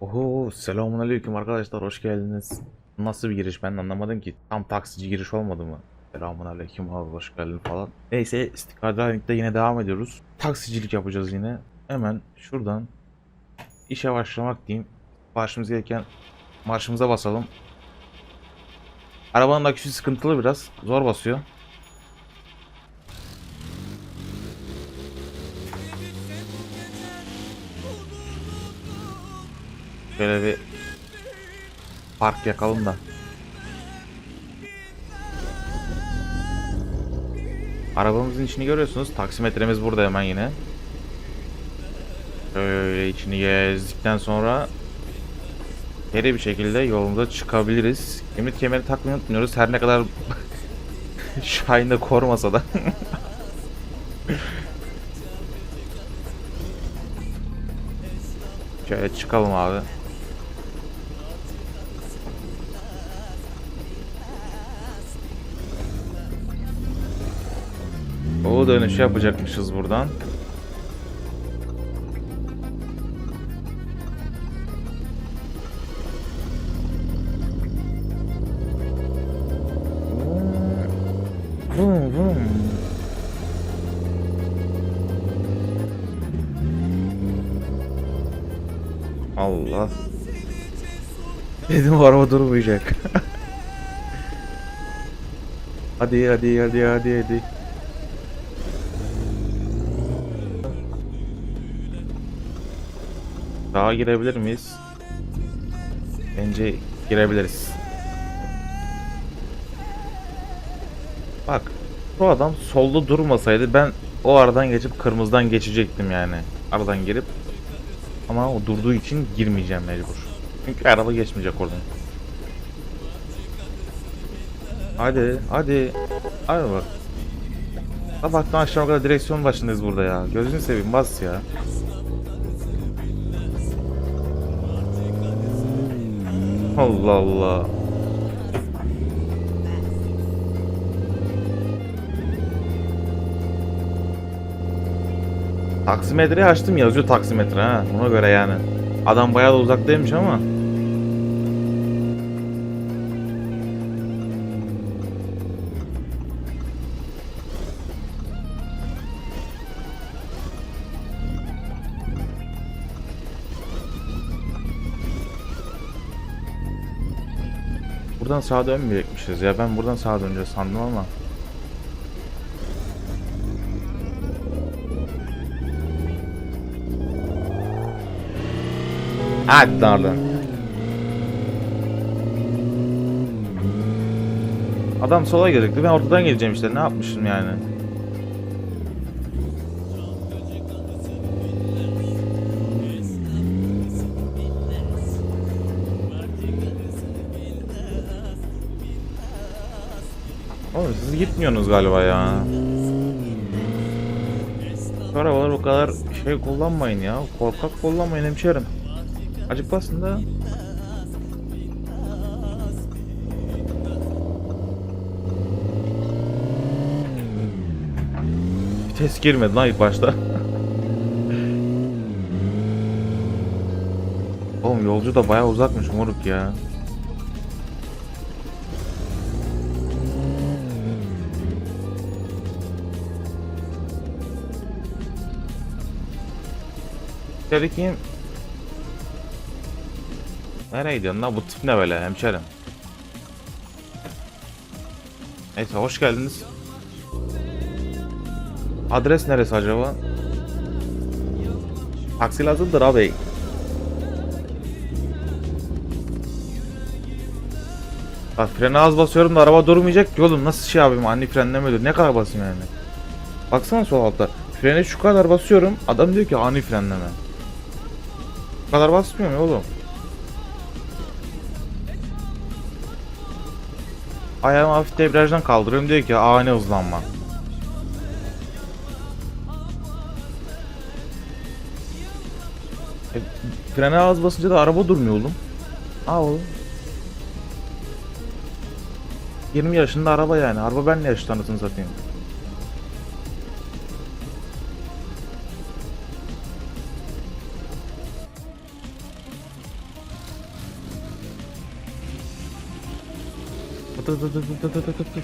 Oho selamun aleyküm arkadaşlar hoş geldiniz. Nasıl bir giriş ben anlamadım ki. Tam taksici giriş olmadı mı? Selamun aleyküm abi hoş geldin falan. Neyse Skydiving'de yine devam ediyoruz. Taksicilik yapacağız yine. Hemen şuradan işe başlamak diyeyim. Başımız gereken marşımıza basalım. Arabanın aküsü sıkıntılı biraz. Zor basıyor. Şöyle bir park yakalım da. Arabamızın içini görüyorsunuz. Taksimetremiz burada hemen yine. Şöyle içini gezdikten sonra geri bir şekilde yolumuza çıkabiliriz. Emniyet kemeri takmayı unutmuyoruz. Her ne kadar Shine'ı korumasa da. Şöyle çıkalım abi. O dönüşü yapacakmışız buradan. Allah. Dedim araba durmayacak. hadi hadi hadi hadi hadi. Daha girebilir miyiz? Bence girebiliriz. Bak, bu adam solda durmasaydı ben o aradan geçip kırmızıdan geçecektim yani. Aradan girip ama o durduğu için girmeyeceğim mecbur. Çünkü araba geçmeyecek oradan. Hadi, hadi. Hadi bak. Sabahtan akşama kadar direksiyon başındayız burada ya. Gözünü seveyim bas ya. Allah Allah. Taksimetreyi açtım yazıyor taksimetre ha. Ona göre yani. Adam bayağı da uzaktaymış ama. Buradan sağa dönmeyecekmişiz ya. Ben buradan sağa döneceğiz sandım ama. Hadi lan oradan. Adam sola gelecekti. Ben ortadan geleceğim işte. Ne yapmışım yani? Oğlum siz gitmiyorsunuz galiba ya. Şu arabalar o kadar şey kullanmayın ya. Korkak kullanmayın hemşerim. Acık basın da. Vites girmedi lan ilk başta. Oğlum yolcu da bayağı uzakmış moruk ya. İçeri kim? Nereye gidiyorsun lan bu tip ne böyle hemşerim? Neyse hoş geldiniz. Adres neresi acaba? Taksi lazımdır abi. Bak frene az basıyorum da araba durmayacak ki oğlum nasıl şey yapayım ani frenlemedi ne kadar basayım yani. Baksana sol altta. Frene şu kadar basıyorum adam diyor ki ani frenleme. Bu kadar basmıyor mu oğlum? Ayağımı hafif debriyajdan kaldırıyorum diyor ki ani hızlanma. E, frene az basınca da araba durmuyor oğlum. Aa oğlum. 20 yaşında araba yani. Araba benle yaşıt anasını satayım. Dur dur dur dur dur dur dur.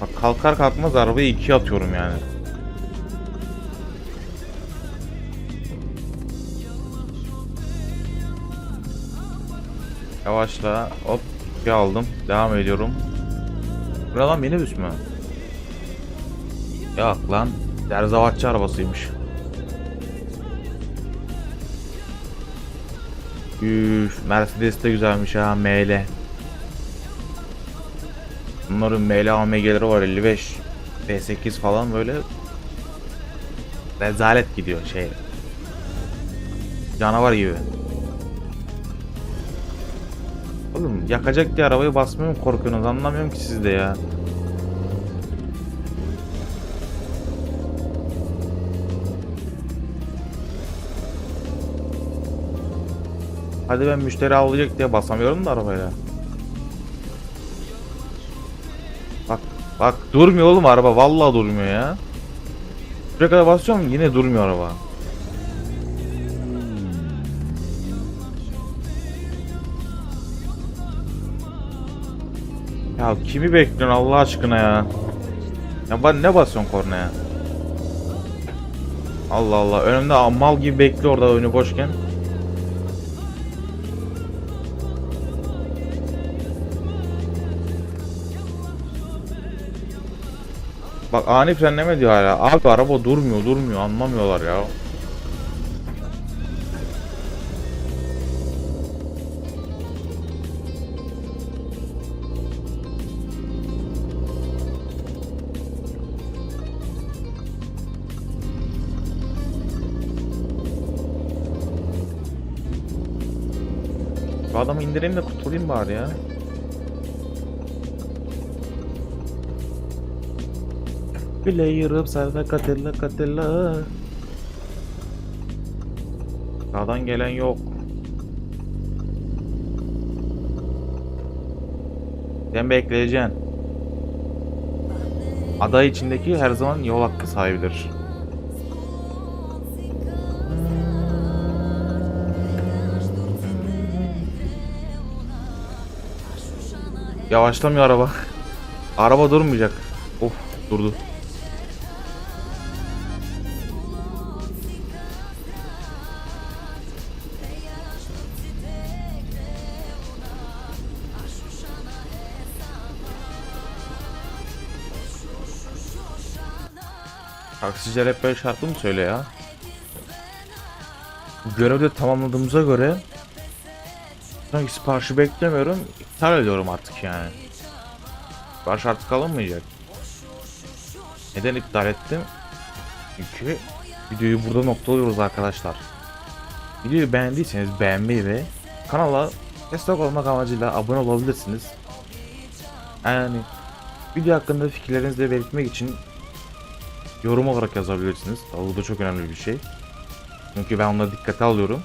Bak kalkar kalkmaz arabayı ikiye atıyorum yani. Yavaşla hop bir aldım devam ediyorum. Bu ne lan minibüs mü? Yok lan derzavatçı arabasıymış. Üf, Mercedes de güzelmiş ha ML. Bunların ML AMG'leri var 55 V8 falan böyle rezalet gidiyor şey. Canavar gibi. Oğlum yakacak diye arabayı basmıyor mu korkuyorsunuz anlamıyorum ki siz de ya. Hadi ben müşteri avlayacak diye basamıyorum da arabayla. Bak bak durmuyor oğlum araba vallahi durmuyor ya. Şuraya kadar basıyorum yine durmuyor araba. Ya kimi bekliyorsun Allah aşkına ya? Ya ben ne basıyorsun kornaya? Allah Allah önümde mal gibi bekliyor orada önü boşken. Bak ani frenleme diyor hala. Abi araba durmuyor durmuyor anlamıyorlar ya. Bu adamı indireyim de kurtulayım bari ya. Player'ım sana katilla katilla. Sağdan gelen yok. Sen bekleyeceksin. Aday içindeki her zaman yol hakkı sahibidir. Yavaşlamıyor araba. Araba durmayacak. Of durdu. Taksiciler hep böyle şarkı mı söylüyor ya? Bu görevi de tamamladığımıza göre sanki siparişi beklemiyorum. iptal ediyorum artık yani. Sipariş artık alınmayacak. Neden iptal ettim? Çünkü videoyu burada noktalıyoruz arkadaşlar. Videoyu beğendiyseniz beğenmeyi ve kanala destek olmak amacıyla abone olabilirsiniz. Yani video hakkında fikirlerinizi belirtmek için yorum olarak yazabilirsiniz. Tabii Bu da çok önemli bir şey. Çünkü ben onları dikkate alıyorum.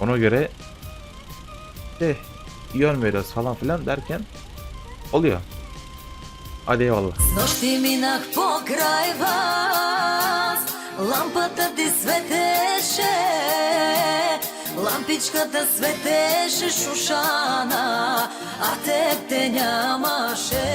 Ona göre de yön veriyoruz falan filan derken oluyor. Hadi eyvallah. Нощи минах покрай вас, лампата ти светеше, лампичката светеше шушана, а теб те нямаше.